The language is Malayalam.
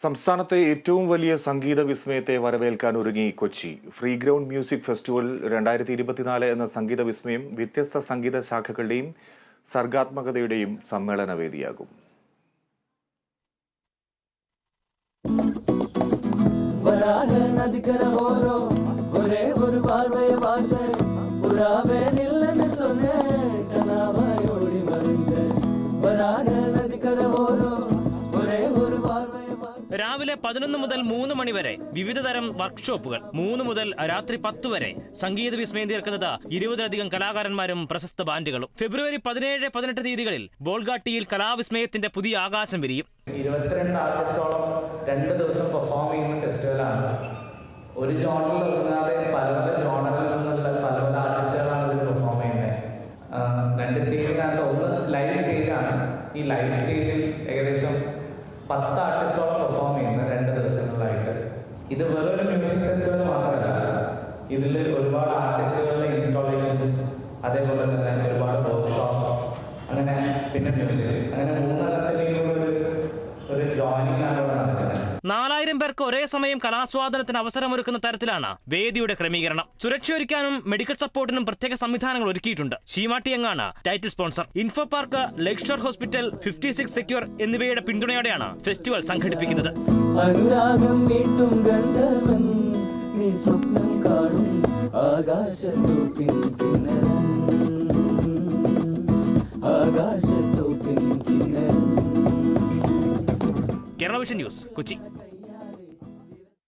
സംസ്ഥാനത്തെ ഏറ്റവും വലിയ സംഗീത വിസ്മയത്തെ വരവേൽക്കാൻ ഒരുങ്ങി Kochi. Free ground music festival രണ്ടായിരത്തി ഇരുപത്തിനാല് എന്ന സംഗീത വിസ്മയം വ്യത്യസ്ത സംഗീത ശാഖകളുടെയും സർഗാത്മകതയുടെയും സമ്മേളനവേദിയാകും. വരാന നദിക്കര ഓരോ രാവിലെ പതിനൊന്ന് മുതൽ മൂന്ന് മണി വരെ വിവിധ തരം വർക്ക്ഷോപ്പുകൾ. മൂന്ന് മുതൽ രാത്രി പത്ത് വരെ സംഗീത വിസ്മയം തീർക്കുന്നത് ഇരുപതിലധികം കലാകാരന്മാരും പ്രശസ്ത ബാൻഡുകളും. ഫെബ്രുവരി പതിനേഴ് പതിനെട്ട് തീയതികളിൽ ബോൾഗാട്ടിയിൽ കലാവിസ്മയത്തിന്റെ പുതിയ ആകാശം വിരിയും. ഇരുപത്തിരണ്ട് ആർട്ടിസ്റ്റോളം രണ്ട് ദിവസം പെർഫോം ചെയ്യുന്ന ഫെസ്റ്റിവലാണ് ഒരു ജോണറിൽ ഒതുങ്ങാതെ പല പല ജോണറിൽ നിന്നുള്ള പല പല ആർട്ടിസ്റ്റുകളാണ് ഇത് പെർഫോം ചെയ്യുന്നത്. രണ്ട് സ്റ്റേജിനകത്ത് ഒന്ന് ലൈവ് സ്റ്റേജാണ് ഈ ലൈവ് സ്റ്റേജിൽ ഏകദേശം പത്ത് ആർട്ടിസ്റ്റുകൾ പെർഫോം ചെയ്യുന്ന രണ്ട് ദിവസങ്ങളിലായിട്ട്. ഇത് വെറൊരു മ്യൂസിക് ഫെസ്റ്റിവൽ മാത്രമല്ല ഇതിൽ ഒരുപാട് ആർട്ടിസ്റ്റുകളുടെ ഇൻസ്റ്റാളേഷൻസ് അതേപോലെ തന്നെ ഒരുപാട് വർക്ക്ഷോപ്പ് അങ്ങനെ പിന്നെ മ്യൂസിക് അങ്ങനെ മൂന്നെണ്ണത്തിലേക്കുള്ള ഒരു ഒരു ജോയിനിങ് നാലായിരം പേർക്ക് ഒരേ സമയം കലാസ്വാദനത്തിന് അവസരമൊരുക്കുന്ന തരത്തിലാണ് വേദിയുടെ ക്രമീകരണം. സുരക്ഷയൊരുക്കാനും മെഡിക്കൽ സപ്പോർട്ടിനും പ്രത്യേക സംവിധാനങ്ങൾ ഒരുക്കിയിട്ടുണ്ട്. ശീമാട്ടിയങ്ങാണ് title sponsor. Info park lakeshore hospital fifty six secure എന്നിവയുടെ പിന്തുണയോടെയാണ് ഫെസ്റ്റിവൽ സംഘടിപ്പിക്കുന്നത്. അനുരാഗം ഗന്ധർവൻ നീ സ്വപ്നം കാണും കേരള വിഷൻ ന്യൂസ് കൊച്ചി.